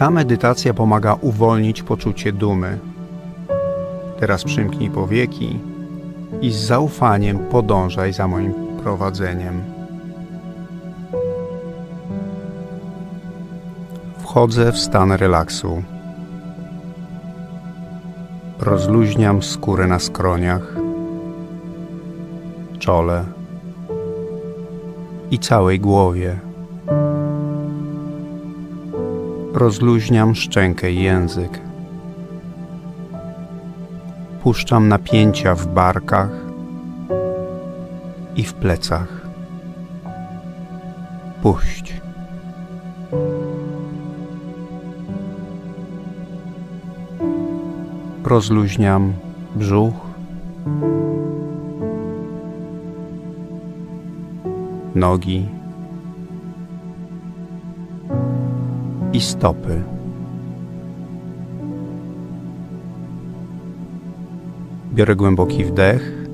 Ta medytacja pomaga uwolnić poczucie dumy. Teraz przymknij powieki i z zaufaniem podążaj za moim prowadzeniem. Wchodzę w stan relaksu. Rozluźniam skórę na skroniach, czole i całej głowie. Rozluźniam szczękę i język. Puszczam napięcia w barkach i w plecach. Puść. Rozluźniam brzuch, nogi i stopy. Biorę głęboki wdech.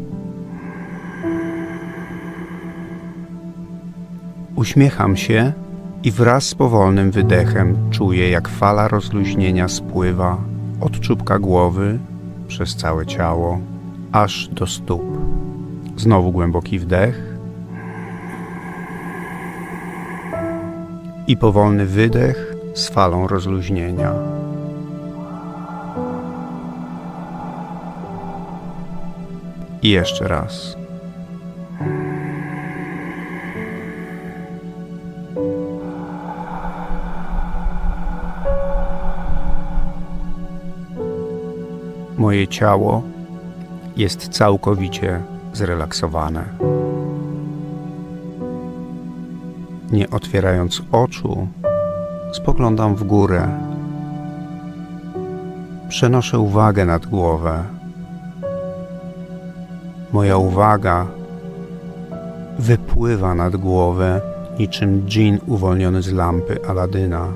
Uśmiecham się i wraz z powolnym wydechem czuję, jak fala rozluźnienia spływa od czubka głowy przez całe ciało aż do stóp. Znowu głęboki wdech i powolny wydech z falą rozluźnienia. I jeszcze raz. Moje ciało jest całkowicie zrelaksowane. Nie otwierając oczu, spoglądam w górę. Przenoszę uwagę nad głowę. Moja uwaga wypływa nad głowę niczym dżin uwolniony z lampy Aladyna.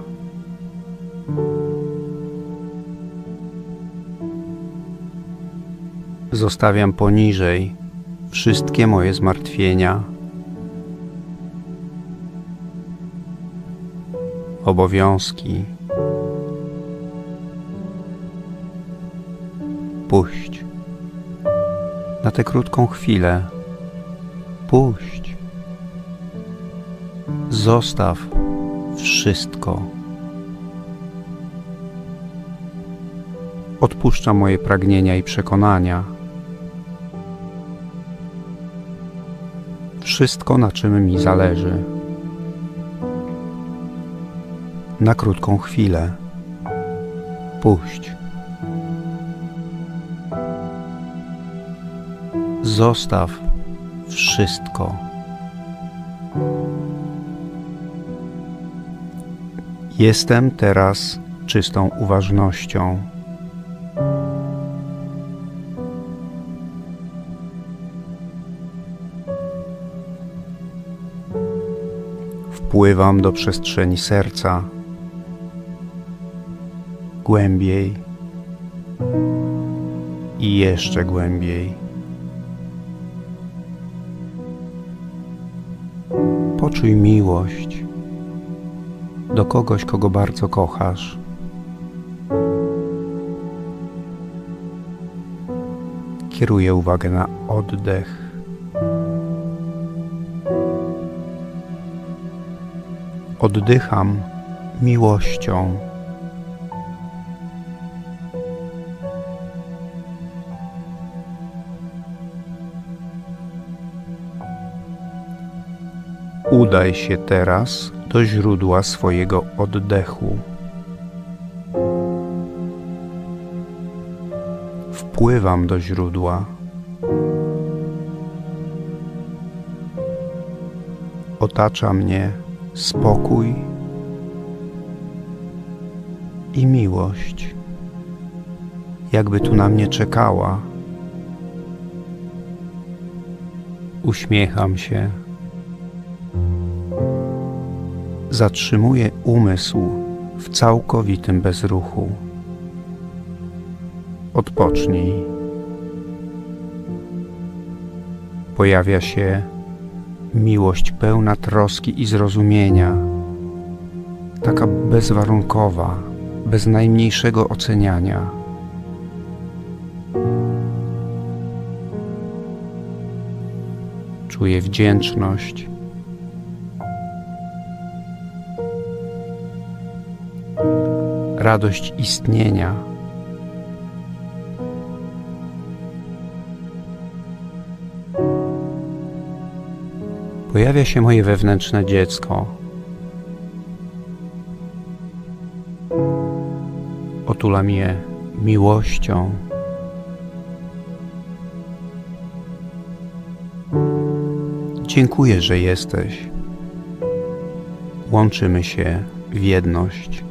Zostawiam poniżej wszystkie moje zmartwienia, obowiązki. Puść. Na tę krótką chwilę. Puść. Zostaw wszystko. Odpuszczam moje pragnienia i przekonania. Wszystko, na czym mi zależy. Na krótką chwilę. Puść. Zostaw wszystko. Jestem teraz czystą uważnością. Wpływam do przestrzeni serca. Głębiej i jeszcze głębiej. Poczuj miłość do kogoś, kogo bardzo kochasz. Kieruję uwagę na oddech. Oddycham miłością. Udaj się teraz do źródła swojego oddechu. Wpływam do źródła. Otacza mnie spokój i miłość, jakby tu na mnie czekała. Uśmiecham się. Zatrzymuję umysł w całkowitym bezruchu. Odpocznij. Pojawia się miłość pełna troski i zrozumienia, taka bezwarunkowa. bez najmniejszego oceniania. Czuję wdzięczność. Radość istnienia. Pojawia się moje wewnętrzne dziecko. Otulam je miłością. Dziękuję, że jesteś. Łączymy się w jedność.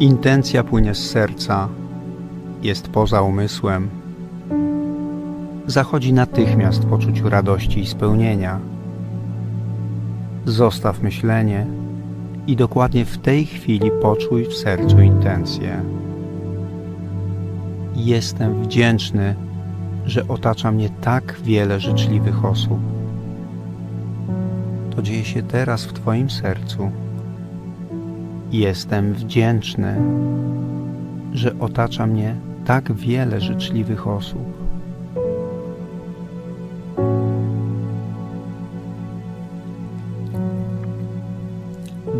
Intencja płynie z serca, jest poza umysłem. Zachodzi natychmiast w poczuciu radości i spełnienia. Zostaw myślenie i dokładnie w tej chwili poczuj w sercu intencję. Jestem wdzięczny, że otacza mnie tak wiele życzliwych osób. To dzieje się teraz w Twoim sercu. Jestem wdzięczny, że otacza mnie tak wiele życzliwych osób.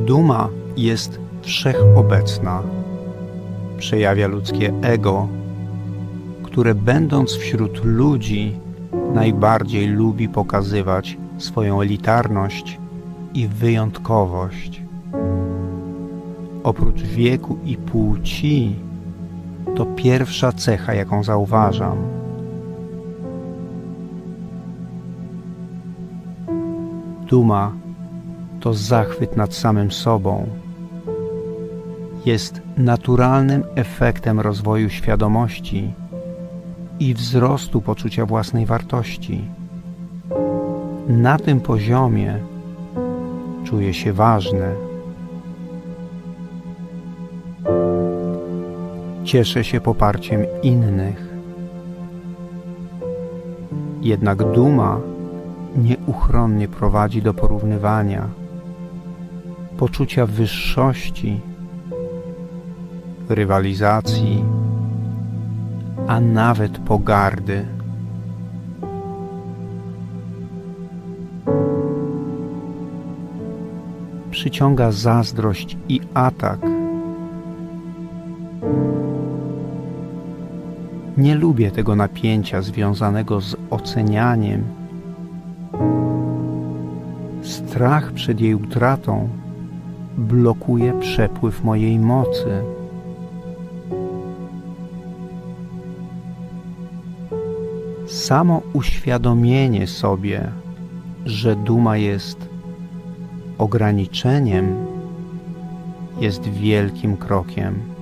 Duma jest wszechobecna. Przejawia ludzkie ego, które będąc wśród ludzi najbardziej lubi pokazywać swoją elitarność i wyjątkowość. Oprócz wieku i płci, to pierwsza cecha, jaką zauważam. Duma to zachwyt nad samym sobą. Jest naturalnym efektem rozwoju świadomości i wzrostu poczucia własnej wartości. Na tym poziomie czuję się ważny. Cieszę się poparciem innych. Jednak duma nieuchronnie prowadzi do porównywania, poczucia wyższości, rywalizacji, a nawet pogardy. Przyciąga zazdrość i atak. Nie lubię tego napięcia związanego z ocenianiem. Strach przed jej utratą blokuje przepływ mojej mocy. Samo uświadomienie sobie, że duma jest ograniczeniem, jest wielkim krokiem.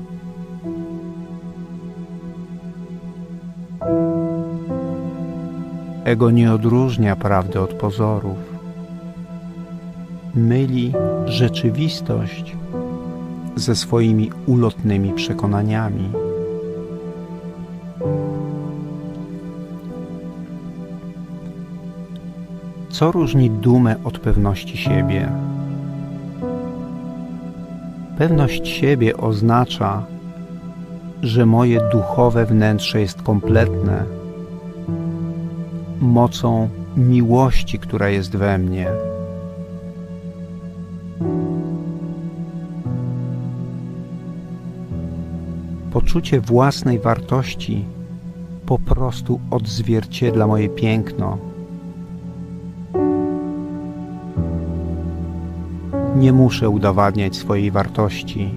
Ego nie odróżnia prawdy od pozorów. Myli rzeczywistość ze swoimi ulotnymi przekonaniami. Co różni dumę od pewności siebie? Pewność siebie oznacza, że moje duchowe wnętrze jest kompletne mocą miłości, która jest we mnie. Poczucie własnej wartości po prostu odzwierciedla moje piękno. Nie muszę udowadniać swojej wartości.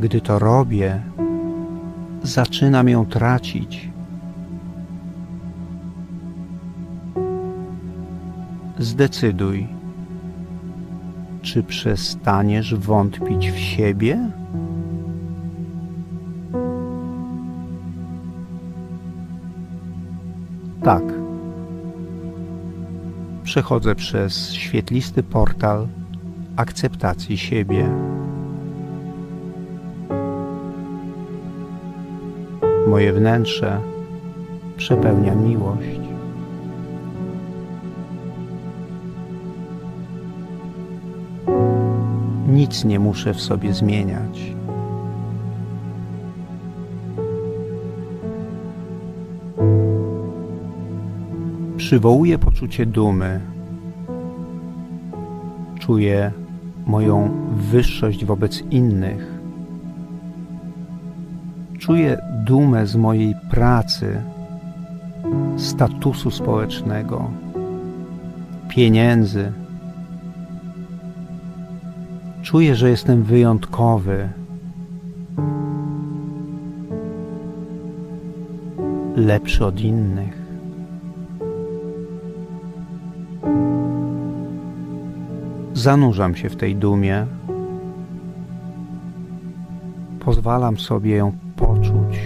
Gdy to robię, zaczynam ją tracić. Zdecyduj, czy przestaniesz wątpić w siebie? Tak. Przechodzę przez świetlisty portal akceptacji siebie. Moje wnętrze przepełnia miłość. Nic nie muszę w sobie zmieniać. Przywołuję poczucie dumy. Czuję moją wyższość wobec innych. Czuję dumę z mojej pracy, statusu społecznego, pieniędzy. Czuję, że jestem wyjątkowy. Lepszy od innych. Zanurzam się w tej dumie. Pozwalam sobie ją poczuć.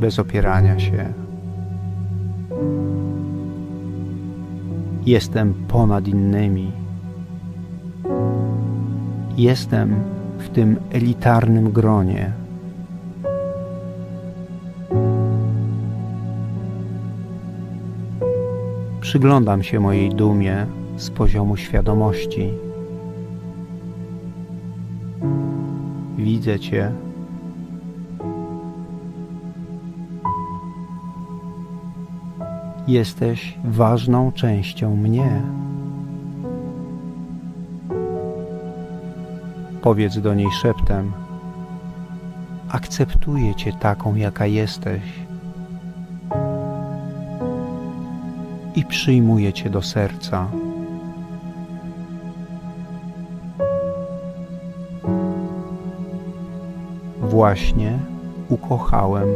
Bez opierania się. Jestem ponad innymi. Jestem w tym elitarnym gronie. Przyglądam się mojej dumie z poziomu świadomości. Widzę Cię. Jesteś ważną częścią mnie. Powiedz do niej szeptem: Akceptuję Cię taką, jaka jesteś. i przyjmuję Cię do serca. Właśnie ukochałem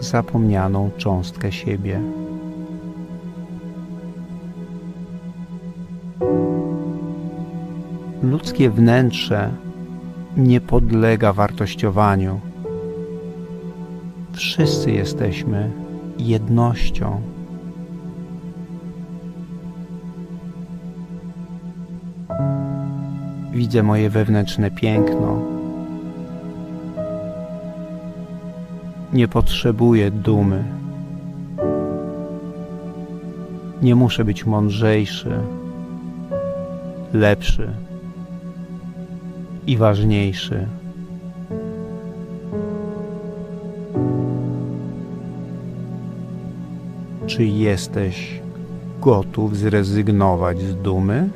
zapomnianą cząstkę siebie. Ludzkie wnętrze nie podlega wartościowaniu. Wszyscy jesteśmy jednością. Widzę moje wewnętrzne piękno. Nie potrzebuję dumy. Nie muszę być mądrzejszy, lepszy i ważniejszy. Czy jesteś gotów zrezygnować z dumy?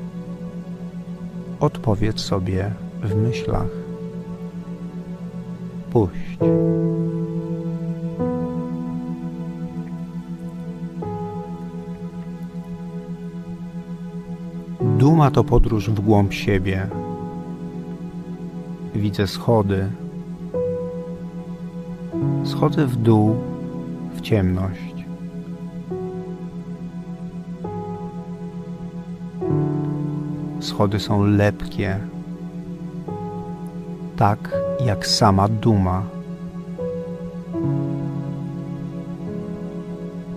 Odpowiedz sobie w myślach. Puść. Duma to podróż w głąb siebie. Widzę schody. Schodzę w dół, w ciemność. Schody są lepkie, tak jak sama duma.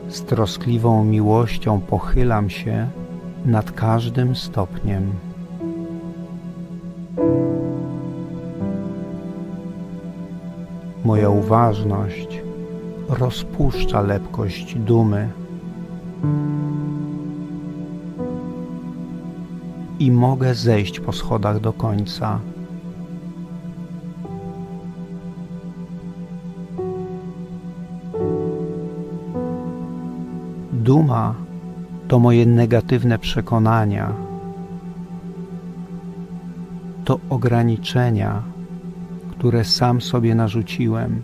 Z troskliwą miłością pochylam się nad każdym stopniem. Moja uważność rozpuszcza lepkość dumy. i mogę zejść po schodach do końca. Duma to moje negatywne przekonania, to ograniczenia, które sam sobie narzuciłem.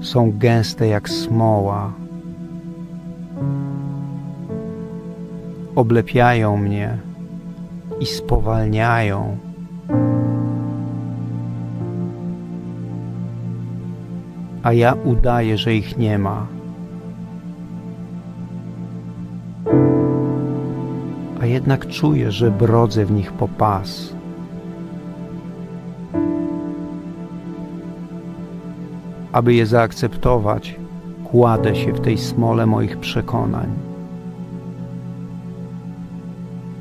są gęste jak smoła. Oblepiają mnie i spowalniają. A ja udaję, że ich nie ma. Jednak czuję, że brodzę w nich po pas. Aby je zaakceptować, kładę się w tej smole moich przekonań.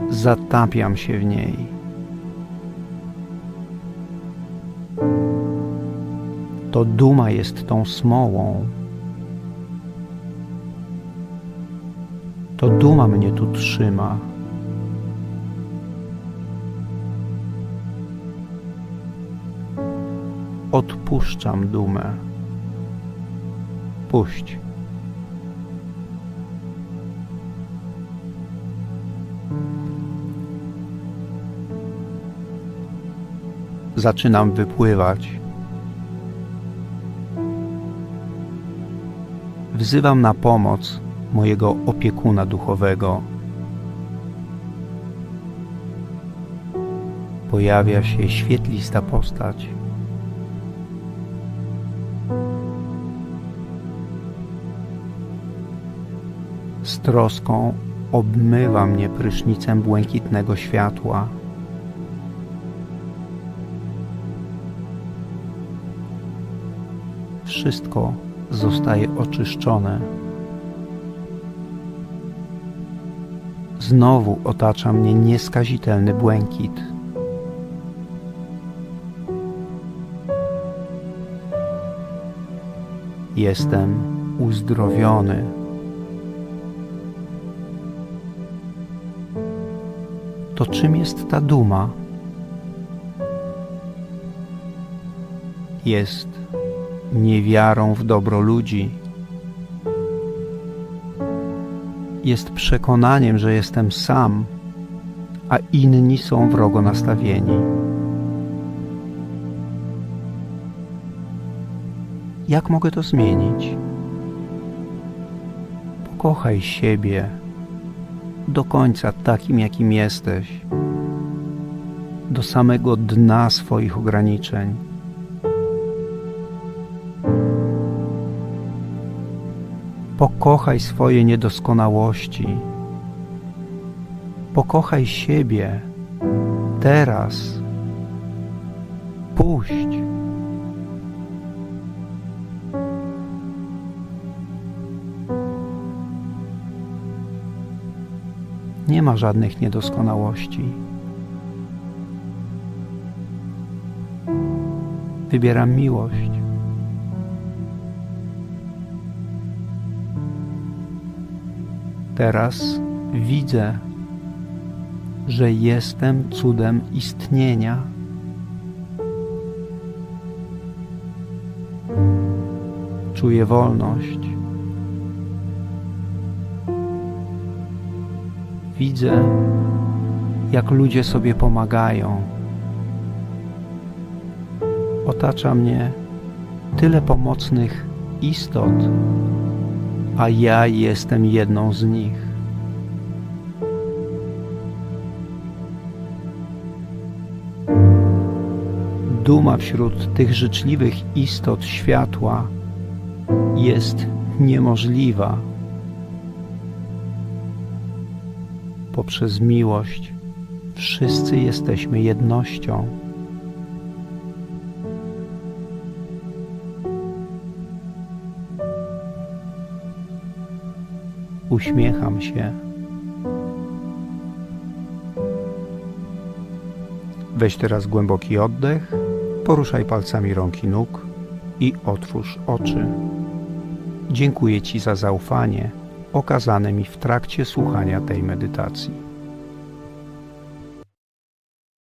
Zatapiam się w niej. To duma jest tą smołą. To duma mnie tu trzyma. Odpuszczam dumę. Puść. Zaczynam wypływać. Wzywam na pomoc mojego opiekuna duchowego. Pojawia się świetlista postać. Troską obmywa mnie prysznicem błękitnego światła. Wszystko zostaje oczyszczone. Znowu otacza mnie nieskazitelny błękit. Jestem uzdrowiony. To czym jest ta duma? Jest niewiarą w dobro ludzi. Jest przekonaniem, że jestem sam, a inni są wrogo nastawieni. Jak mogę to zmienić? Pokochaj siebie do końca takim, jakim jesteś, do samego dna swoich ograniczeń. Pokochaj swoje niedoskonałości. Pokochaj siebie teraz. Puść. Nie ma żadnych niedoskonałości. Wybieram miłość. Teraz widzę, że jestem cudem istnienia. Czuję wolność. Widzę, jak ludzie sobie pomagają. Otacza mnie tyle pomocnych istot, a ja jestem jedną z nich. Duma wśród tych życzliwych istot światła jest niemożliwa. Poprzez miłość wszyscy jesteśmy jednością. Uśmiecham się. Weź teraz głęboki oddech, poruszaj palcami rąk i nóg i otwórz oczy. Dziękuję Ci za zaufanie okazane mi w trakcie słuchania tej medytacji.